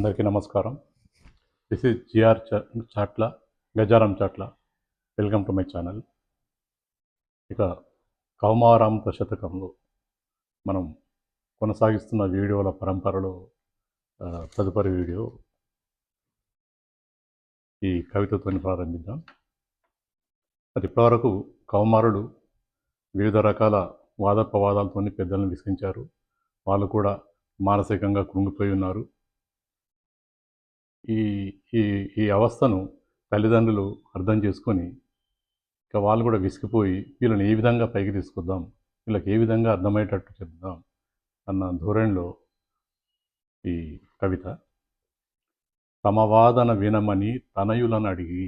అందరికీ నమస్కారం. This is GR Chatla Gajaram Chatla welcome to my channel ఇక కౌమారాంత శతకంలో మనం కొనసాగిస్తున్న వీడియోల పరంపరలో తదుపరి వీడియో ఈ కవితతో ప్రారంభిద్దాం. అది ఇప్పటివరకు కౌమారుడు వివిధ రకాల వాదోపవాదాలతో పెద్దలను విసిగించారు. వాళ్ళు కూడా మానసికంగా కృంగిపోయి ఉన్నారు. ఈ ఈ ఈ అవస్థను తల్లిదండ్రులు అర్థం చేసుకొని ఇక వాళ్ళు కూడా విసిగిపోయి వీళ్ళని ఏ విధంగా పైకి తీసుకొద్దాం వీళ్ళకి ఏ విధంగా అర్థమయ్యేటట్టు చెప్దాం అన్న ధోరణిలో ఈ కవిత తమ వాదన వినమని తనయులను అడిగి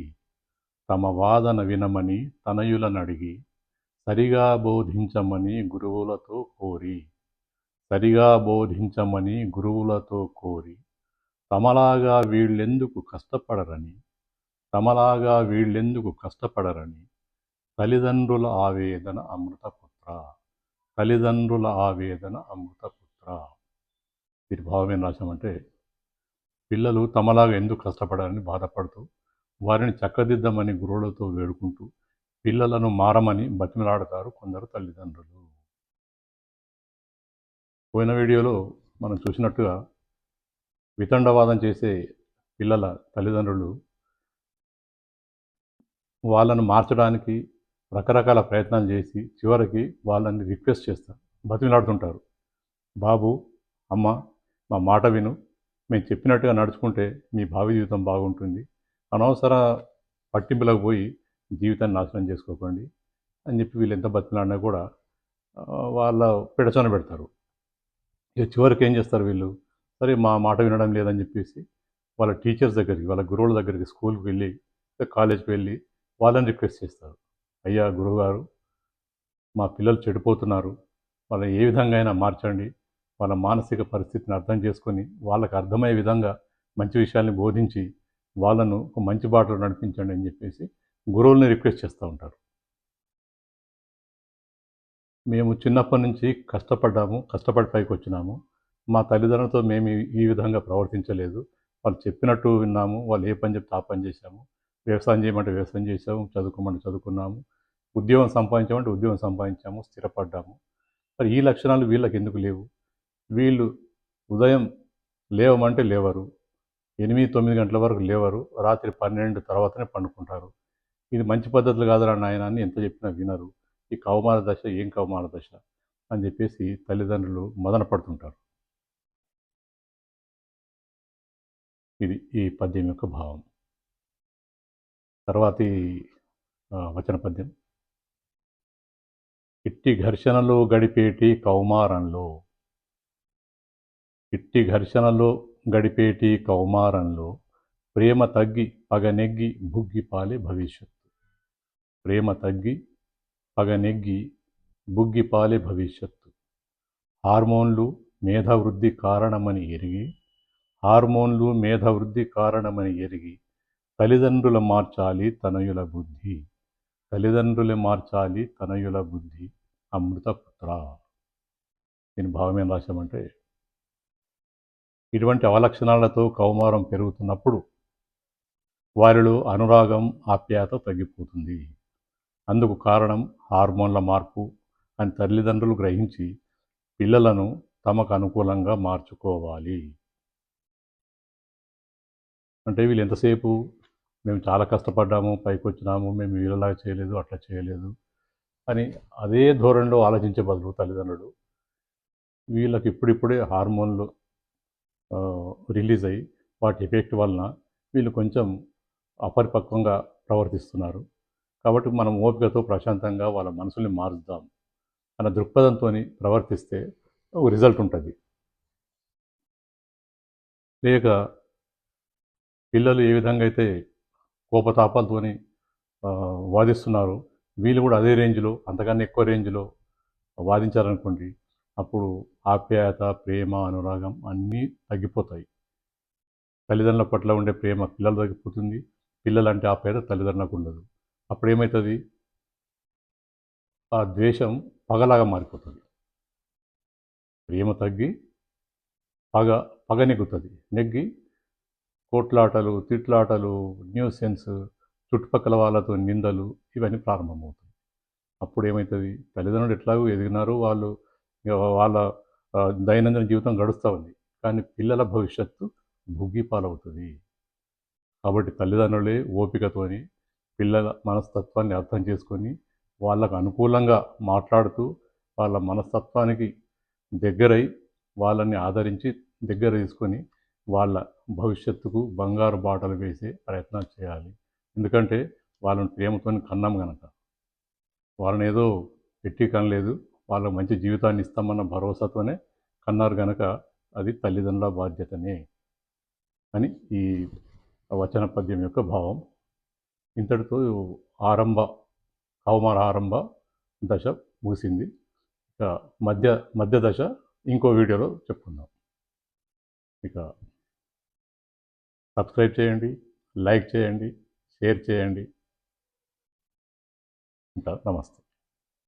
తమ వాదన వినమని తనయులను అడిగి సరిగా బోధించమని గురువులతో కోరి సరిగా బోధించమని గురువులతో కోరి తమలాగా వీళ్ళెందుకు కష్టపడరని తమలాగా వీళ్ళెందుకు కష్టపడరని తల్లిదండ్రుల ఆవేదన అమృతపుత్ర తల్లిదండ్రుల ఆవేదన అమృతపుత్ర. వీరి భావం ఏం రాశామంటే పిల్లలు తమలాగా ఎందుకు కష్టపడాలని బాధపడుతూ వారిని చక్కదిద్దమని గురువులతో వేడుకుంటూ పిల్లలను మారమని బతిమలాడతారు కొందరు తల్లిదండ్రులు. పోయిన వీడియోలో మనం చూసినట్టుగా వితండవాదం చేసే పిల్లల తల్లిదండ్రులు వాళ్ళను మార్చడానికి రకరకాల ప్రయత్నాలు చేసి చివరికి వాళ్ళని రిక్వెస్ట్ చేస్తారు. బతిమిలాడుతుంటారు. బాబు అమ్మ మా మాట విను. మేము చెప్పినట్టుగా నడుచుకుంటే మీ భావి జీవితం బాగుంటుంది. అనవసర పట్టింపులకు పోయి జీవితాన్ని నాశనం చేసుకోకండి అని చెప్పి వీళ్ళు ఎంత బతిమిలాడినా కూడా వాళ్ళ పెడచన పెడతారు. ఇక చివరికి ఏం చేస్తారు వీళ్ళు? సరే మా మాట వినడం లేదని చెప్పేసి వాళ్ళ టీచర్స్ దగ్గరికి వాళ్ళ గురువుల దగ్గరికి స్కూల్కి వెళ్ళి కాలేజ్కి వెళ్ళి వాళ్ళని రిక్వెస్ట్ చేస్తారు. అయ్యా గురువుగారు మా పిల్లలు చెడిపోతున్నారు. వాళ్ళని ఏ విధంగా అయినా మార్చండి. వాళ్ళ మానసిక పరిస్థితిని అర్థం చేసుకొని వాళ్ళకి అర్థమయ్యే విధంగా మంచి విషయాల్ని బోధించి వాళ్ళను ఒక మంచి బాటలో నడిపించండి అని చెప్పేసి గురువుల్ని రిక్వెస్ట్ చేస్తూ ఉంటారు. మేము చిన్నప్పటి నుంచి కష్టపడ్డాము కష్టపడి పైకి వచ్చినాము. మా తల్లిదండ్రులతో మేము ఈ- విధంగా ప్రవర్తించలేదు. వాళ్ళు చెప్పినట్టు విన్నాము. వాళ్ళు ఏ పని చెప్తే ఆ పని చేశాము. వ్యవసాయం చేయమంటే వ్యవసాయం చేసాము చదువుకోమంటే చదువుకున్నాము. ఉద్యోగం సంపాదించామంటే ఉద్యోగం సంపాదించాము. స్థిరపడ్డాము. మరి ఈ లక్షణాలు వీళ్ళకి ఎందుకు లేవు? వీళ్ళు ఉదయం లేవమంటే లేవరు. ఎనిమిది తొమ్మిది గంటల వరకు లేవరు. రాత్రి పన్నెండు తర్వాతనే పండుకుంటారు. ఇది మంచి పద్ధతులు కాదురా నాయన అని ఎంత చెప్పినా వినరు. ఈ కౌమార దశ ఏం కౌమార దశ అని చెప్పేసి తల్లిదండ్రులు మదన పడుతుంటారు. ఇది ఈ పద్యం యొక్క భావం. తర్వాతి వచన పద్యం. ఇట్టి ఘర్షణలో గడిపేటి కౌమారంలో ఇట్టి ఘర్షణలో గడిపేటి కౌమారంలో ప్రేమ తగ్గి పగనెగ్గి బుగ్గిపాలే భవిష్యత్తు. ప్రేమ తగ్గి పగనెగ్గి బుగ్గిపాలే భవిష్యత్తు. హార్మోన్లు మేధావృద్ధి కారణమని ఎరిగి హార్మోన్లు మేధవృద్ధి కారణమని ఎరిగి తల్లిదండ్రుల మార్చాలి తనయుల బుద్ధి. తల్లిదండ్రులు మార్చాలి తనయుల బుద్ధి. అమృతపుత్ర. దీని భావం ఏం రాశామంటే ఇటువంటి అవలక్షణాలతో కౌమారం పెరుగుతున్నప్పుడు వారిలో అనురాగం ఆప్యాయత తగ్గిపోతుంది. అందుకు కారణం హార్మోన్ల మార్పు అని తల్లిదండ్రులు గ్రహించి పిల్లలను తమకు అనుకూలంగా మార్చుకోవాలి. అంటే వీళ్ళు ఎంతసేపు మేము చాలా కష్టపడ్డాము పైకి వచ్చినాము మేము వీళ్ళలాగా చేయలేదు అట్లా చేయలేదు అని అదే ధోరణిలో ఆలోచించే బదులు తల్లిదండ్రులు వీళ్ళకి ఇప్పుడిప్పుడే హార్మోన్లు రిలీజ్ అయ్యి వాటి ఎఫెక్ట్ వలన వీళ్ళు కొంచెం అపరిపక్వంగా ప్రవర్తిస్తున్నారు. కాబట్టి మనం ఓపికతో ప్రశాంతంగా వాళ్ళ మనసుల్ని మారుద్దాం అన్న దృక్పథంతో ప్రవర్తిస్తే ఒక రిజల్ట్ ఉంటుంది. లేక పిల్లలు ఏ విధంగా అయితే కోపతాపాలతోని వాదిస్తున్నారు వాదిస్తున్నారో వీళ్ళు కూడా అదే రేంజ్లో అంతకన్నా ఎక్కువ రేంజ్లో వాదించారనుకోండి అప్పుడు ఆప్యాయత ప్రేమ అనురాగం అన్నీ తగ్గిపోతాయి. తల్లిదండ్రుల పట్ల ఉండే ప్రేమ పిల్లలు తగ్గిపోతుంది పిల్లలంటే ఆప్యాయత తల్లిదండ్రులకు ఉండదు. అప్పుడు ఏమవుతుంది ఆ ద్వేషం పగలాగా మారిపోతుంది. ప్రేమ తగ్గి పగ పగ నెగ్గుతుంది. నెగ్గి కోట్లాటలు తిట్లాటలు న్యూసెన్స్ చుట్టుపక్కల వాళ్ళతో నిందలు ఇవన్నీ ప్రారంభమవుతాయి. అప్పుడు ఏమవుతుంది తల్లిదండ్రులు ఎట్లాగో ఎదిగినారు వాళ్ళు. వాళ్ళ దైనందిన జీవితం గడుస్తూ ఉంది. కానీ పిల్లల భవిష్యత్తు భుగ్గి పాలవుతుంది. కాబట్టి తల్లిదండ్రులే ఓపికతోని పిల్లల మనస్తత్వాన్ని అర్థం చేసుకొని వాళ్ళకు అనుకూలంగా మాట్లాడుతూ వాళ్ళ మనస్తత్వానికి దగ్గరై వాళ్ళని ఆదరించి దగ్గర తీసుకొని వాళ్ళ భవిష్యత్తుకు బంగారు బాటలు వేసే ప్రయత్నం చేయాలి. ఎందుకంటే వాళ్ళని ప్రేమతో కన్నాం గనక. వాళ్ళని ఏదో పెట్టి కనలేదు. వాళ్ళకు మంచి జీవితాన్ని ఇస్తామన్న భరోసాతోనే కన్నారు గనక అది తల్లిదండ్రుల బాధ్యతనే అని ఈ వచన పద్యం యొక్క భావం. ఇంతటితో ఆరంభ కౌమార ఆరంభ దశ ముగిసింది. ఇక మధ్య మధ్య దశ ఇంకో వీడియోలో చెప్పుకుందాం. ఇక సబ్స్క్రైబ్ చేయండి లైక్ చేయండి షేర్ చేయండి. ఉంటా నమస్తే.